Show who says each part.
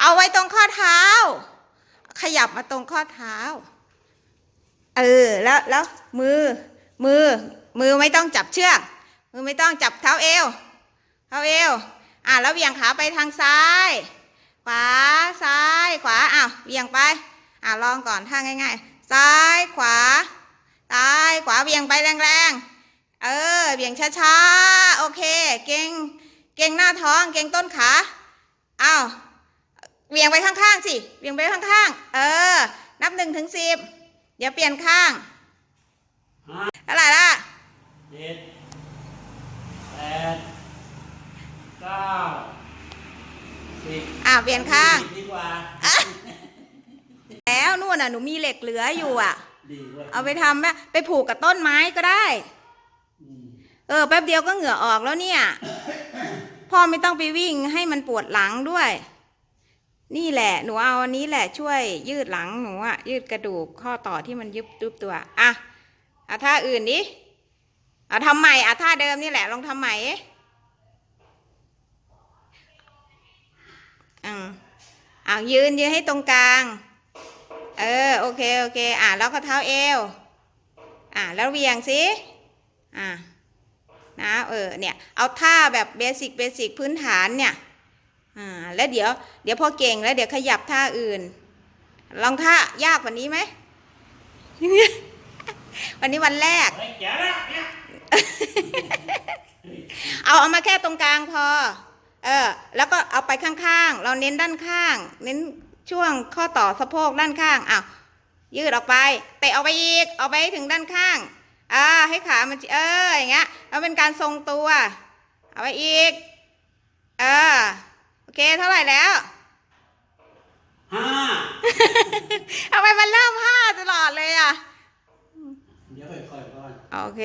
Speaker 1: เอาไว้ตรงข้อเท้า ขยับมาตรงข้อเท้า เออ แล้วแล้วมือ มือ มือไม่ต้องจับเชือก มือไม่ต้องจับเท้าเอว เท้าเอว อะแล้วเหวี่ยงขาไปทางซ้าย ขวา ซ้าย ขวา อ้าวเหวี่ยงไป อะลองก่อนท่าง่าย ๆ ซ้าย ขวา ซ้าย ขวาเหวี่ยงไปแรงๆ เออเหวี่ยงช้าๆ โอเค เก่ง เก่งหน้าท้อง เก่งต้นขา อ้าว เหวี่ยงไปข้างๆสิเหวี่ยงไปข้างๆ เออ นับหนึ่งถึงสิบเดี๋ยวเปลี่ยนข้าง
Speaker 2: ห้า
Speaker 1: เท่าไหร่ละ
Speaker 2: เจ็ดแปดเก้าสิบ
Speaker 1: อ่าเปลี่ยนข้าง
Speaker 2: ดีกว่า
Speaker 1: แล้วนู่นน่ะหนูมีเหล็กเหลืออยู่อะ
Speaker 2: ดีเว้ย
Speaker 1: เอาไปทำแม่ไปผูกกับต้นไม้ก็ได้
Speaker 2: อืม
Speaker 1: เออ แป๊บเดียวก็เหงื่อออกแล้วเนี่ย พ่อไม่ต้องไปวิ่งให้มันปวดหลังด้วย นี่แหละ หนูเอาอันนี้แหละช่วยยืดหลังหนูอะยืดกระดูกข้อต่อที่มันยุบยุบตัวอะอาท่าอื่นดิเอาทำใหม่อาท่าเดิมนี่แหละลองทำใหม่ดิอืมอ่ายืนยืนให้ตรงกลาง เออโอเคโอเคอะแล้วก็เท้าเอวอะแล้วเวียงสิอะนะเออเนี่ยเอาท่าแบบเบสิกเบสิกพื้นฐานเนี่ย อ่าแล้วเดี๋ยว เดี๋ยวพอเก่งแล้วเดี๋ยวขยับท่าอื่น ลองท่ายากกว่านี้ไหม วันนี้วันแรก
Speaker 2: เฮ้ยแจ๋วแล้วเนี่ย
Speaker 1: เอาเอามาแค่ตรงกลางพอ เออ แล้วก็เอาไปข้างๆ เราเน้นด้านข้าง เน้นช่วงข้อต่อสะโพกด้านข้างอ้าวยืดออกไปเตะออกไปอีกเอาไปให้ถึงด้านข้างอ่าให้ขามันเอออย่างเงี้ยแล้วเป็นการทรงตัว เอาไปอีก เออ โอเค เท่าไหร่แล้ว
Speaker 2: ห้า
Speaker 1: เอาไปมันเริ่มห้าตลอดเลยอะ
Speaker 2: เดี๋ยวค่อยๆก่อน
Speaker 1: โอเค